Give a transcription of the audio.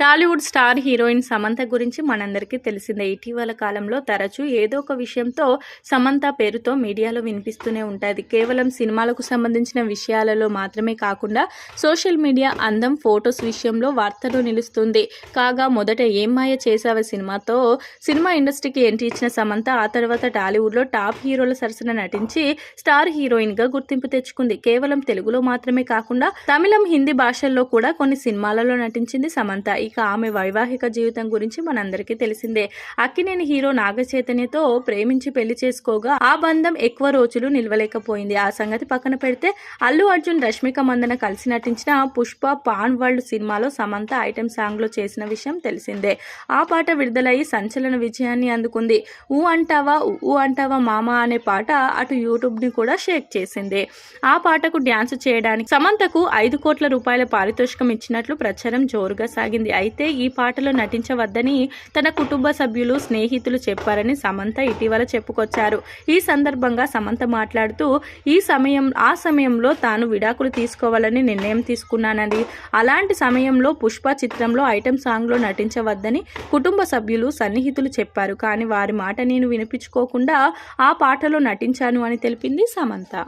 Tollywood star heroine Samantha గురించి మనందరికీ తెలిసిందే. ఇటీవల కాలంలో తరచూ ఏదో ఒక విషయంతో సమంత పేరుతో మీడియాలో వినిపిస్తూనే ఉంటుంది. కేవలం సినిమాలకు సంబంధించిన విషయాలలో మాత్రమే కాకుండా సోషల్ మీడియా అందం ఫొటోస్ విషయంలో వార్తలు నిలుస్తుంది. కాగా మొదట ఏం మాయ చేసావే సినిమాతో? సినిమా ఇండస్ట్రీకి ఎంట్రీ ఇచ్చిన సమంత ఆ తర్వాత టాలీవుడ్లో టాప్ హీరోల సరసన నటించి స్టార్ హీరోయిన్గా గుర్తింపు తెచ్చుకుంది. కేవలం తెలుగులో మాత్రమే కాకుండా తమిళం హిందీ భాషల్లో కూడా కొన్ని సినిమాలలో నటించింది సమంత. ఇక ఆమె వైవాహిక జీవితం గురించి మనందరికీ తెలిసిందే. అక్కినేని హీరో నాగచైతన్యతో ప్రేమించి పెళ్ళి చేసుకోగా ఆ బంధం ఎక్కువ రోజులు నిలవలేకపోయింది. ఆ సంగతి పక్కన పెడితే అల్లు అర్జున్ రష్మిక మందన కలిసి నటించిన పుష్ప పాన్ వరల్డ్ సినిమాలో సమంత ఐటెం సాంగ్లో చేసిన విషయం తెలిసిందే. ఆ పాట విడుదలయ్యి సంచలన విజయాన్ని అందుకుంది. ఊ అంటావా ఊ అంటావా మామ అనే పాట అటు యూట్యూబ్ని కూడా షేక్ చేసింది. ఆ పాటకు డ్యాన్స్ చేయడానికి సమంతకు ఐదు కోట్ల రూపాయల పారితోషికం ఇచ్చినట్లు ప్రచారం జోరుగా సాగింది. అయితే ఈ పాటలో నటించవద్దని తన కుటుంబ సభ్యులు స్నేహితులు చెప్పారని సమంత ఇటీవల చెప్పుకొచ్చారు. ఈ సందర్భంగా సమంత మాట్లాడుతూ ఈ సమయం ఆ సమయంలో తాను విడాకులు తీసుకోవాలని నిర్ణయం తీసుకున్నానని అలాంటి సమయంలో పుష్ప చిత్రంలో ఐటెం సాంగ్లో నటించవద్దని కుటుంబ సభ్యులు సన్నిహితులు చెప్పారు. కానీ వారి మాట నేను వినిపించుకోకుండా ఆ పాటలో నటించాను అని తెలిపింది సమంత.